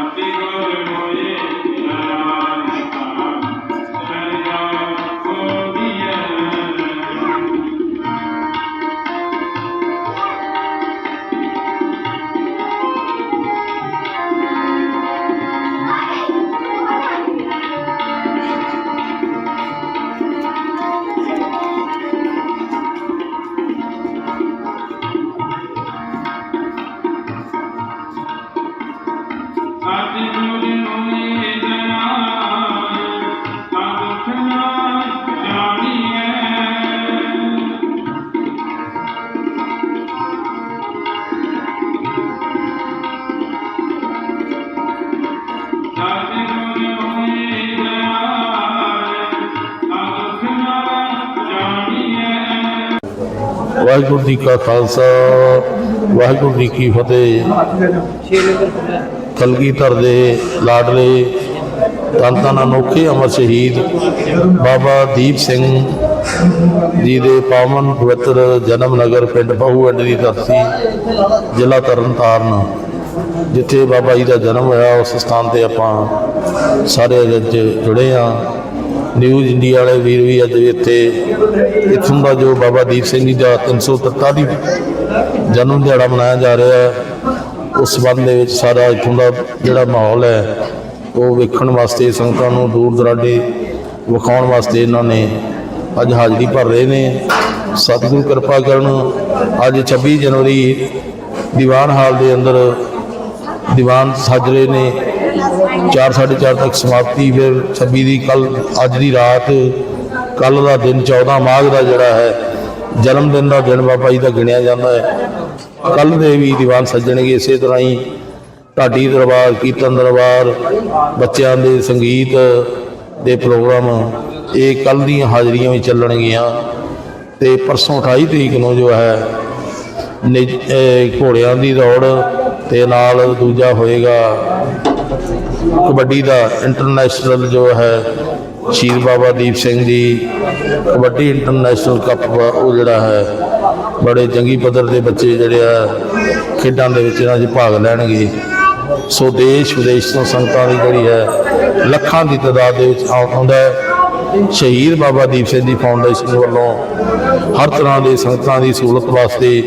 contigo yo moriré. Waheguru ji ਕਾ ਖਾਲਸਾ, ਵਾਹਿਗੁਰੂ ਜੀ ਕੀ ਫਤਿਹ। ਕਲਗੀਧਰ ਦੇ ਲਾਡਲੇ ਤਨ ਧੰਨ ਅਨੋਖੇ ਅਮਰ ਸ਼ਹੀਦ ਬਾਬਾ ਦੀਪ ਸਿੰਘ ਜੀ ਦੇ ਪਾਵਨ ਪਵਿੱਤਰ ਜਨਮ ਨਗਰ ਪਿੰਡ ਬਹੁਵੰਡ ਦੀ ਧਰਤੀ, ਜ਼ਿਲ੍ਹਾ ਤਰਨਤਾਰਨ, ਜਿੱਥੇ ਬਾਬਾ ਜੀ ਦਾ ਜਨਮ ਹੋਇਆ, ਉਸ ਸਥਾਨ ਤੇ ਆਪਾਂ ਸਾਰੇ ਅੱਜ ਜੁੜੇ ਆ ਨਿਊਜ਼ ਇੰਡੀਆ ਵਾਲੇ ਵੀਰ ਵੀ ਅੱਜ ਇੱਥੇ ਇੱਥੋਂ ਦਾ ਜੋ ਬਾਬਾ ਦੀਪ ਸਿੰਘ ਜੀ ਦਾ 343 ਜਨਮ ਦਿਹਾੜਾ ਮਨਾਇਆ ਜਾ ਰਿਹਾ ਹੈ, ਉਸ ਸੰਬੰਧ ਦੇ ਵਿੱਚ ਸਾਰਾ ਇੱਥੋਂ ਦਾ ਜਿਹੜਾ ਮਾਹੌਲ ਹੈ, ਉਹ ਵੇਖਣ ਵਾਸਤੇ ਸੰਗਤਾਂ ਨੂੰ ਦੂਰ ਦਰਾਡੇ ਵਿਖਾਉਣ ਵਾਸਤੇ ਇਹਨਾਂ ਨੇ ਅੱਜ ਹਾਜ਼ਰੀ ਭਰ ਰਹੇ ਨੇ। ਸਤਿਗੁਰੂ ਕਿਰਪਾ ਕਰਨ ਅੱਜ 26 ਜਨਵਰੀ ਦੀਵਾਨ ਹਾਲ ਦੇ ਅੰਦਰ ਦੀਵਾਨ ਸੱਜ ਰਹੇ ਨੇ। 4:30 ਤੱਕ ਸਮਾਪਤੀ, ਫਿਰ 26 ਦੀ ਕੱਲ ਅੱਜ ਦੀ ਰਾਤ ਕੱਲ ਦਾ ਦਿਨ 14 ਮਾਘ ਦਾ ਜਿਹੜਾ ਹੈ, ਜਨਮ ਦਿਨ ਦਾ ਦਿਨ ਬਾਬਾ ਜੀ ਦਾ ਗਿਣਿਆ ਜਾਂਦਾ ਹੈ। ਕੱਲ ਦੇ ਵੀ ਦੀਵਾਨ ਸੱਜਣਗੇ ਇਸੇ ਤਰ੍ਹਾਂ ਹੀ ਢਾਡੀ ਦਰਬਾਰ, ਕੀਰਤਨ ਦਰਬਾਰ, ਬੱਚਿਆਂ ਦੇ ਸੰਗੀਤ ਦੇ ਪ੍ਰੋਗਰਾਮ, ਇਹ ਕੱਲ ਦੀਆਂ ਹਾਜ਼ਰੀਆਂ ਵੀ ਚੱਲਣਗੀਆਂ। ਤੇ ਪਰਸੋਂ 28 ਤਰੀਕ ਨੂੰ ਜੋ ਹੈ, ਨਿਜ- ਘੋੜਿਆਂ ਦੀ ਦੌੜ, ਤੇ ਨਾਲ ਦੂਜਾ ਹੋਏਗਾ ਕਬੱਡੀ ਦਾ ਇੰਟਰਨੈਸ਼ਨਲ ਜੋ ਹੈ sheer Baba Deep Singh ji, kabaddi international cup ਉਹ ਜਿਹੜਾ ਹੈ, ਬੜੇ ਚੰਗੀ ਪੱਧਰ ਦੇ ਬੱਚੇ ਜਿਹੜੇ ਆ, ਖੇਡਾਂ ਦੇ ਵਿੱਚ ਇਹਨਾਂ 'ਚ ਭਾਗ ਲੈਣਗੇ। ਸੋ ਦੇਸ਼ ਵਿਦੇਸ਼ ਤੋਂ ਸੰਗਤਾਂ ਦੀ ਜਿਹੜੀ ਹੈ, ਲੱਖਾਂ ਦੀ ਤਾਦਾਦ ਦੇ ਵਿੱਚ ਆਉਂਦਾ ਹੈ। ਸ਼ਹੀਦ ਬਾਬਾ ਦੀਪ ਸਿੰਘ ਜੀ ਫਾਊਂਡੇਸ਼ਨ ਵੱਲੋਂ ਹਰ ਤਰ੍ਹਾਂ ਦੇ ਸੰਗਤਾਂ ਦੀ ਸਹੂਲਤ ਵਾਸਤੇ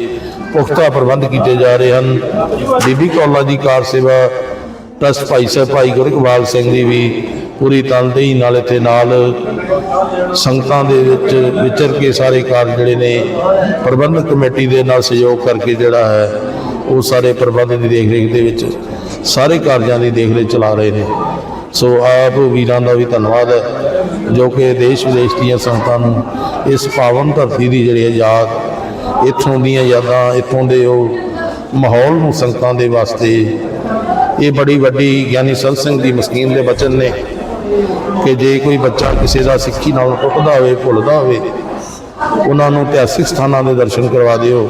ਪੁਖਤਾ ਪ੍ਰਬੰਧ ਕੀਤੇ ਜਾ ਰਹੇ ਹਨ। ਬੀਬੀ ਕੌਲਾ ਦੀ ਕਾਰ ਸੇਵਾ ਟਰਸਟ ਭਾਈ ਸਾਹਿਬ, ਭਾਈ ਗੁਰਕਵਾਲ ਸਿੰਘ ਜੀ ਵੀ ਪੂਰੀ ਤਨਦੇਹੀ ਨਾਲ ਇੱਥੇ ਨਾਲ ਸੰਗਤਾਂ ਦੇ ਵਿੱਚ ਵਿਚਰ ਕੇ ਸਾਰੇ ਕਾਰਜ ਜਿਹੜੇ ਨੇ, ਪ੍ਰਬੰਧਕ ਕਮੇਟੀ ਦੇ ਨਾਲ ਸਹਿਯੋਗ ਕਰਕੇ ਜਿਹੜਾ ਹੈ, ਉਹ ਸਾਰੇ ਪ੍ਰਬੰਧ ਦੀ ਦੇਖਰੇਖ ਦੇ ਵਿੱਚ ਸਾਰੇ ਕਾਰਜਾਂ ਦੀ ਦੇਖਰੇਖ ਚਲਾ ਰਹੇ ਨੇ। ਸੋ ਆਪ ਵੀਰਾਂ ਦਾ ਵੀ ਧੰਨਵਾਦ ਹੈ, ਜੋ ਕਿ ਦੇਸ਼ ਵਿਦੇਸ਼ ਦੀਆਂ ਸੰਗਤਾਂ ਨੂੰ ਇਸ ਪਾਵਨ ਧਰਤੀ ਦੀ ਜਿਹੜੀ ਹੈ ਯਾਦ, ਇੱਥੋਂ ਦੀਆਂ ਯਾਦਾਂ, ਇੱਥੋਂ ਦੇ ਉਹ ਮਾਹੌਲ ਨੂੰ ਸੰਗਤਾਂ ਦੇ ਵਾਸਤੇ ਇਹ ਬੜੀ ਵੱਡੀ ਗਿਆਨੀ ਸੰਤ ਸਿੰਘ ਦੀ ਮਸਕੀਨ ਦੇ ਬਚਨ ਨੇ ਕਿ ਜੇ ਕੋਈ ਬੱਚਾ ਕਿਸੇ ਦਾ ਸਿੱਖੀ ਨਾਲ ਟੁੱਟਦਾ ਹੋਵੇ, ਭੁੱਲਦਾ ਹੋਵੇ, ਉਹਨਾਂ ਨੂੰ ਇਤਿਹਾਸਿਕ ਸਥਾਨਾਂ ਦੇ ਦਰਸ਼ਨ ਕਰਵਾ ਦਿਓ,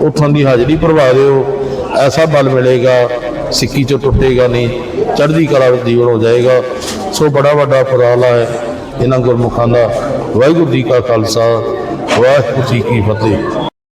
ਉੱਥੋਂ ਦੀ ਹਾਜ਼ਰੀ ਭਰਵਾ ਦਿਓ, ਐਸਾ ਬਲ ਮਿਲੇਗਾ, ਸਿੱਖੀ ਚੋਂ ਟੁੱਟੇਗਾ ਨਹੀਂ, ਚੜ੍ਹਦੀ ਕਲਾ ਵਿੱਚ ਜੀਵਨ ਹੋ ਜਾਏਗਾ। ਸੋ ਬੜਾ ਵੱਡਾ ਉਪਰਾਲਾ ਹੈ ਇਹਨਾਂ ਗੁਰਮੁਖਾਂ ਦਾ। ਵਾਹਿਗੁਰੂ ਜੀ ਕਾ ਖਾਲਸਾ, ਵਾਹਿਗੁਰੂ ਜੀ ਕੀ ਫਤਿਹ।